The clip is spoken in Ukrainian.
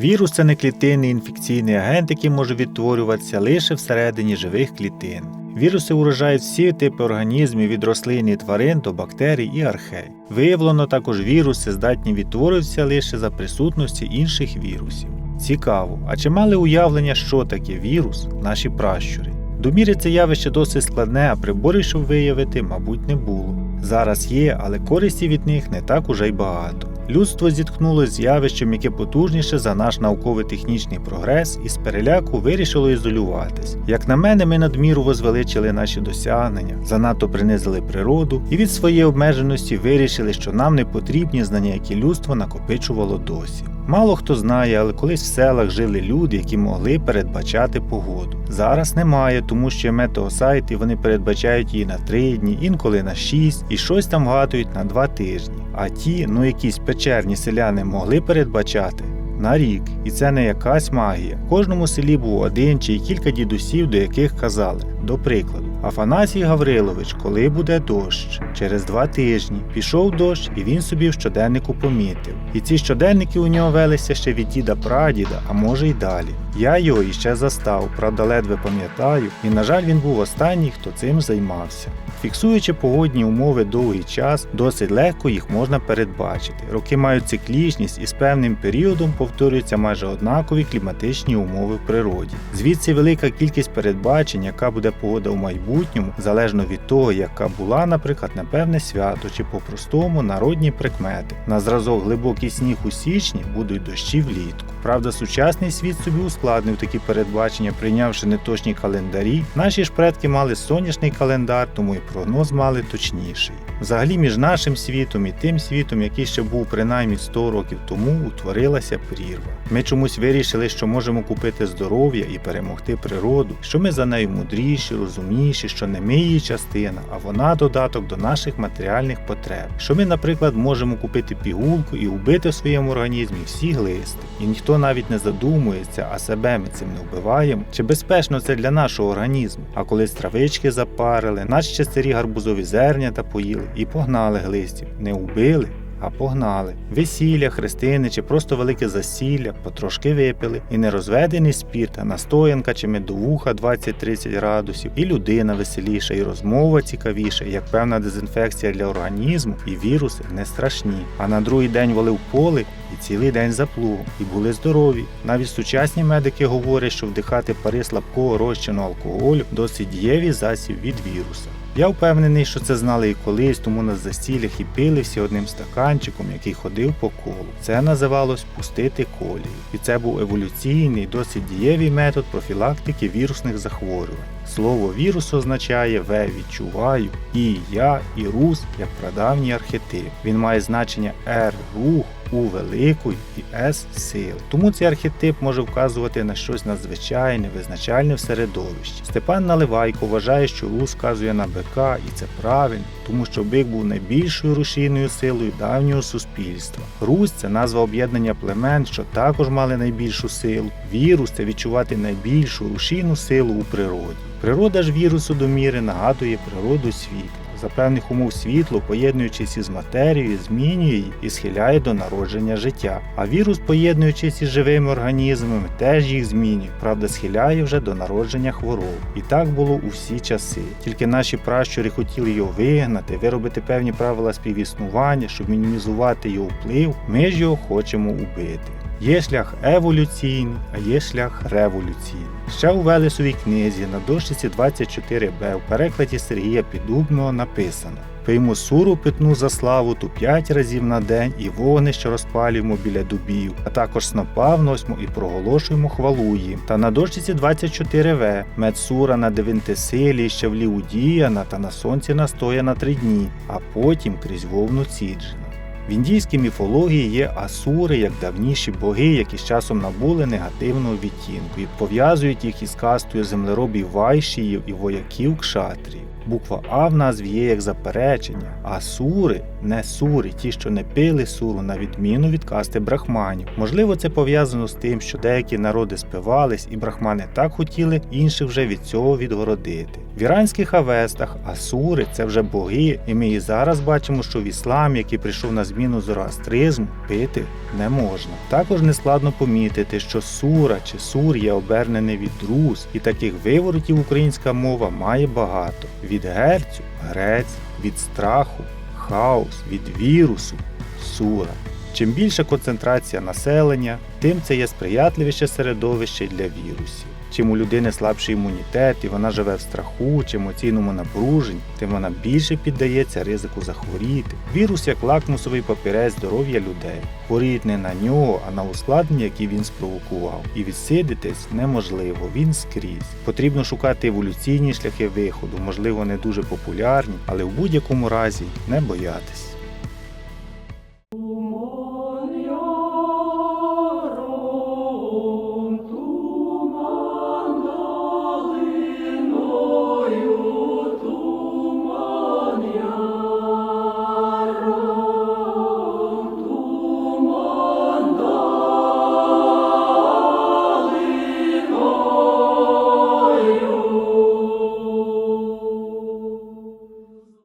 Вірус це не клітинний інфекційний агент, який може відтворюватися лише всередині живих клітин. Віруси уражають всі типи організмів від рослин і тварин до бактерій і архей. Виявлено також віруси здатні відтворюватися лише за присутності інших вірусів. Цікаво, а чи мали уявлення, що таке вірус, наші пращури? До міри це явище досить складне, а приборів, щоб виявити, мабуть, не було. Зараз є, але користі від них не так уже й багато. Людство зіткнулося з явищем, яке потужніше за наш науково-технічний прогрес, і з переляку вирішило ізолюватись. Як на мене, ми надміру возвеличили наші досягнення, занадто принизили природу і від своєї обмеженості вирішили, що нам не потрібні знання, які людство накопичувало досі. Мало хто знає, але колись в селах жили люди, які могли передбачати погоду. Зараз немає, тому що є метеосайти, і вони передбачають її на 3 дні, інколи на 6, і щось там вгадують на 2 тижні. А ті, ну якісь печерні селяни могли передбачати. На рік, і це не якась магія. В кожному селі був один чи кілька дідусів, до яких казали. До прикладу, Афанасій Гаврилович, коли буде дощ? Через два тижні пішов дощ, і він собі в щоденнику помітив. І ці щоденники у нього велися ще від діда прадіда, а може й далі. Я його іще застав, правда, ледве пам'ятаю, і на жаль, він був останній, хто цим займався. Фіксуючи погодні умови довгий час, досить легко їх можна передбачити. Роки мають циклічність і з певним періодом повторюються майже однакові кліматичні умови в природі. Звідси велика кількість передбачень, яка буде погода в майбутньому, залежно від того, яка була, наприклад, на певне свято чи по-простому народні прикмети. На зразок глибокий сніг у січні будуть дощі влітку. Правда, сучасний світ собі ускладнив такі передбачення, прийнявши неточні календарі. Наші ж предки мали сонячний календар, тому і прогноз мали точніший. Взагалі, між нашим світом і тим світом, який ще був принаймні 100 років тому, утворилася прірва. Ми чомусь вирішили, що можемо купити здоров'я і перемогти природу, що ми за нею мудріші, розумніші, що не ми її частина, а вона додаток до наших матеріальних потреб. Що ми, наприклад, можемо купити пігулку і вбити в своєму організмі всі глисти. І ніхто навіть не задумується, а себе ми цим не вбиваємо. Чи безпечно це для нашого організму? А коли травички запарили, наче старі гарбузові зернята поїли і погнали глистів, не убили. А погнали. Весілля, хрестини чи просто велике засілля, потрошки випили, і не розведений спірт, а настоянка чи медовуха 20-30 градусів, і людина веселіша, і розмова цікавіша, як певна дезінфекція для організму, і віруси не страшні. А на другий день валив поле і цілий день за і були здорові. Навіть сучасні медики говорять, що вдихати пари слабкого розчину алкоголю досить дієвий засіб від віруса. Я впевнений, що це знали і колись, тому на застілях і пили всі одним стаканчиком, який ходив по колу. Це називалось пустити колію. І це був еволюційний, досить дієвий метод профілактики вірусних захворювань. Слово вірус означає В відчуваю, І я, і рус як прадавній архетип. Він має значення Р рух, У великої і С сил. Тому цей архетип може вказувати на щось надзвичайне, визначальне в середовищі. Степан Наливайко вважає, що рус вказує на бика, і це правильно, тому що бик був найбільшою рушійною силою давнього суспільства. Русь це назва об'єднання племен, що також мали найбільшу силу. Вірус це відчувати найбільшу рушійну силу у природі. Природа ж вірусу до міри нагадує природу світла. За певних умов світло, поєднуючись із матерією, змінює її і схиляє до народження життя. А вірус, поєднуючись із живими організмами, теж їх змінює, правда, схиляє вже до народження хвороб. І так було у всі часи. Тільки наші пращури хотіли його вигнати, виробити певні правила співіснування, щоб мінімізувати його вплив. Ми ж його хочемо убити. Є шлях еволюційний, а є шлях революційний. Ще у Велесовій книзі на дошці 24б в перекладі Сергія Піддубного написано Пиймо суру питну за славу ту п'ять разів на день і вогнище розпалюємо біля дубів, а також снопа вносимо і проголошуємо хвалу їм. Та на дошці 24в медсура на дев'ятисилі ще влів удіяна та на сонці настояна три дні, а потім крізь вовну ціджена. В індійській міфології є асури як давніші боги, які з часом набули негативного відтінку і пов'язують їх із кастою землеробів вайшіїв і вояків кшатрів. Буква А в назві є як заперечення, а сури не сури, ті, що не пили суру, на відміну від касти брахманів. Можливо, це пов'язано з тим, що деякі народи спивались, і брахмани так хотіли інших вже від цього відгородити. В іранських авестах асури це вже боги, і ми і зараз бачимо, що в ісламі, який прийшов на зміну зороастризму, пити не можна. Також нескладно помітити, що сура чи сур є обернений від рус, і таких виворотів українська мова має багато: від герцю грець, від страху, хаос, від вірусу, сура. Чим більша концентрація населення, тим це є сприятливіше середовище для вірусів. Чим у людини слабший імунітет і вона живе в страху чи емоційному напруженні, тим вона більше піддається ризику захворіти. Вірус як лакмусовий папірець здоров'я людей. Хворіють не на нього, а на ускладнення, які він спровокував. І відсидитись неможливо, він скрізь. Потрібно шукати еволюційні шляхи виходу, можливо, не дуже популярні, але в будь-якому разі не боятись.